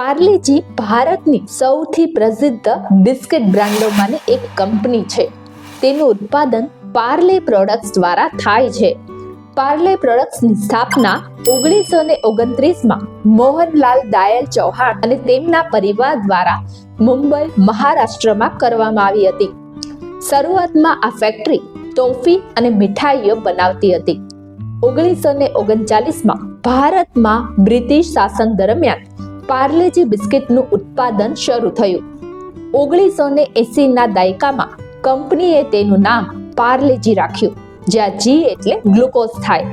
પાર્લેજી ભારતની સૌથી પ્રસિદ્ધ બિસ્કિટ બ્રાન્ડોમાંની એક કંપની છે. તેનું ઉત્પાદન પાર્લે પ્રોડક્ટ્સ દ્વારા થાય છે. પાર્લે પ્રોડક્ટ્સની સ્થાપના ઓગણીસો ને ઓગણત્રીસમાં મોહનલાલ દાયલ ચૌહાણ અને તેમના પરિવાર દ્વારા મુંબઈ, મહારાષ્ટ્રમાં કરવામાં આવી હતી. શરૂઆતમાં આ ફેક્ટરી ટોફી અને મીઠાઈઓ બનાવતી હતી. ઓગણીસો ને ઓગણચાલીસમાં ભારતમાં બ્રિટિશ શાસન દરમિયાન પાર્લેજી બિસ્કિટનું ઉત્પાદન શરૂ થયું. ઓગણીસો ને એસીના દાયકામાં કંપનીએ તેનું નામ પાર્લેજી રાખ્યું, જ્યાં જી એટલે ગ્લુકોઝ થાય.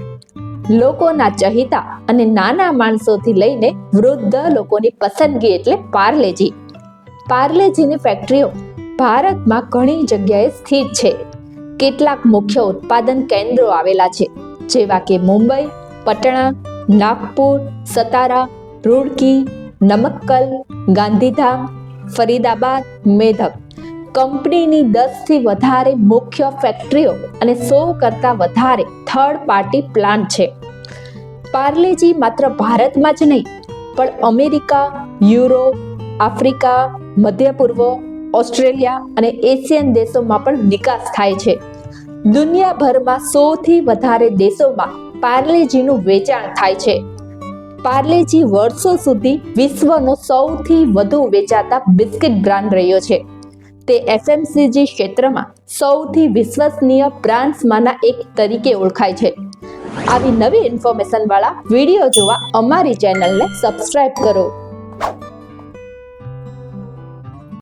લોકોના ચહિતા અને નાના માણસોથી લઈને વૃદ્ધ લોકોની પસંદગી એટલે પાર્લેજી. પાર્લેજીની ફેક્ટરીઓ ભારતમાં ઘણી જગ્યાએ સ્થિત છે. કેટલાક મુખ્ય ઉત્પાદન કેન્દ્રો આવેલા છે, જેવા કે મુંબઈ, પટણા, નાગપુર, સતારા, રૂડકી નમક્કલ, ગાંધીધામ, ફરીદાબાદ, મેધક. કંપનીની દસથી વધારે મુખ્ય ફેક્ટરીઓ અને સો કરતાં વધારે થર્ડ પાર્ટી પ્લાન્ટ છે. પાર્લેજી માત્ર ભારતમાં જ નહીં, પણ અમેરિકા, યુરોપ, આફ્રિકા, મધ્ય પૂર્વ, ઓસ્ટ્રેલિયા અને એશિયન દેશોમાં પણ નિકાસ થાય છે. દુનિયાભરમાં સૌથી વધારે દેશોમાં પાર્લેજીનું વેચાણ થાય છે. પાર્લેજી વર્ષો સુધી વિશ્વનો સૌથી વધુ વેચાતા બિસ્કિટ બ્રાન્ડ રહ્યો છે. તે એફએમસીજી ક્ષેત્રમાં સૌથી વિશ્વસનીય બ્રાન્ડ્સમાંના એક તરીકે ઓળખાય છે. આવી નવી ઇન્ફોર્મેશન વાળા વીડિયો જોવા અમારી ચેનલને સબસ્ક્રાઇબ કરો.